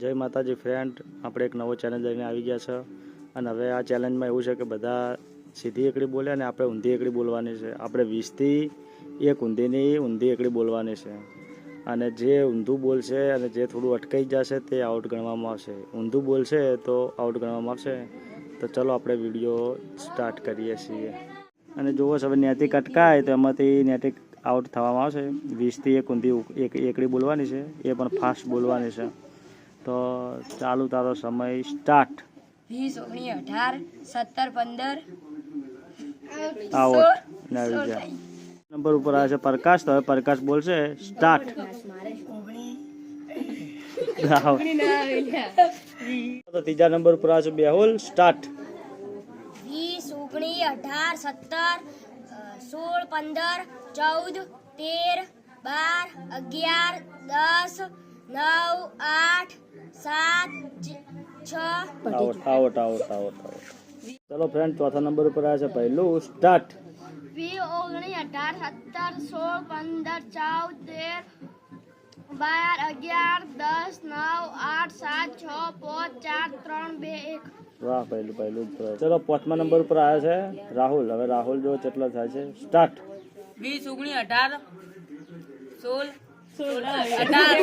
જય માતાજી ફ્રેન્ડ આપણે એક નવો ચેલેન્જ લઈને આવી ગયા છે. અને હવે આ ચેલેન્જમાં એવું છે કે બધા સીધી એકડી બોલે અને આપણે ઊંધી એકડી બોલવાની છે. આપણે વીસથી એક ઊંધીની ઊંધી એકડી બોલવાની છે. અને જે ઊંધું બોલશે અને જે થોડું અટકાઈ જશે તે આઉટ ગણવામાં આવશે. ઊંધું બોલશે તો આઉટ ગણવામાં આવશે. તો ચલો આપણે વીડિયો સ્ટાર્ટ કરીએ છીએ. અને છો, હવે નેટિક અટકાય તો એમાંથી નેટિક આઉટ થવામાં આવશે. વીસથી એક ઊંધી એક, એકડી બોલવાની છે. એ પણ ફાસ્ટ બોલવાની છે. તો ચાલુ તારો સમય સ્ટાર્ટ વીસ ઓગણીસ અઢાર સત્તર પંદર. આઉટ ને આવી નંબર ઉપર આવે છે પ્રકાશ તો હવે પ્રકાશ બોલશે સ્ટાર્ટ તો ત્રીજા નંબર ઉપર આવે છે બેહુલ સ્ટાર્ટ વીસ ઓગણીસ અઢાર સત્તર સોળ પંદર ચૌદ તેર બાર અગિયાર દસ નવ આઠ સાત છ. Out out out out out ચલો ફ્રેન્ડ ચોથા નંબર ઉપર આવે છે પહેલું. સ્ટાર્ટ વી ઓગણીસ અઢાર સત્તર સોળ પંદર ચૌદ તેર બાર અગિયાર દસ નવ આઠ સાત છ પાંચ ચાર ત્રણ બે એક. વાહ પહેલું પહેલું ચલો પાંચમા નંબર ઉપર આવે છે રાહુલ. હવે રાહુલ જો કેટલો થાય છે? સ્ટાર્ટ વીસ ઓગણીસ અઢાર સોળ અઢાર.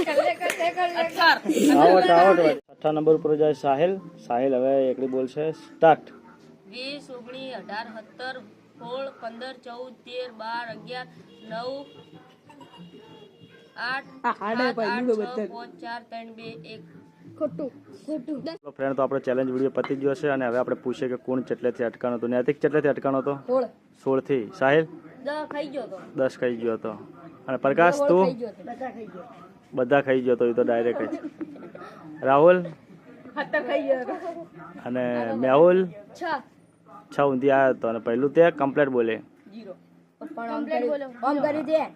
આવટ આવટ છઠ્ઠા નંબર ઉપર જાય સાહિલ. સાહિલ હવે એકડી બોલશે સ્ટાર્ટ. વીસ ઓગણીસ અઢાર સત્તર સોળ પંદર ચૌદ તેર બાર અગિયાર નવ છ ફ્રેન્ડ તો આપણે ચેલેન્જ વીડિયો પતી ગયો છે અને હવે આપણે પૂછીએ કે કોણ ચેટલેથી અટકાણો હતો. નૈતિક ચેટલેથી અટકાણો હતો? દસ ખાઈ ગયો દસ ખાઈ ગયો હતો. અને પ્રકાશ તું? બધા ખાઈ ગયો તો એ તો ડાયરેક્ટ જ. રાહુલ? અને મેહુલ? છ. ઊંધી આવ્યો હતો. અને પહેલું તે કમ્પ્લેટ બોલે.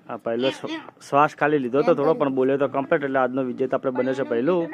હા પહેલો શ્વ- શ્વાસ ખાલી લીધો તો થોડો પણ બોલ્યો તો કમ્પ્લેટ એટલે આજનો વિજેતા આપણે બને છે પહેલું.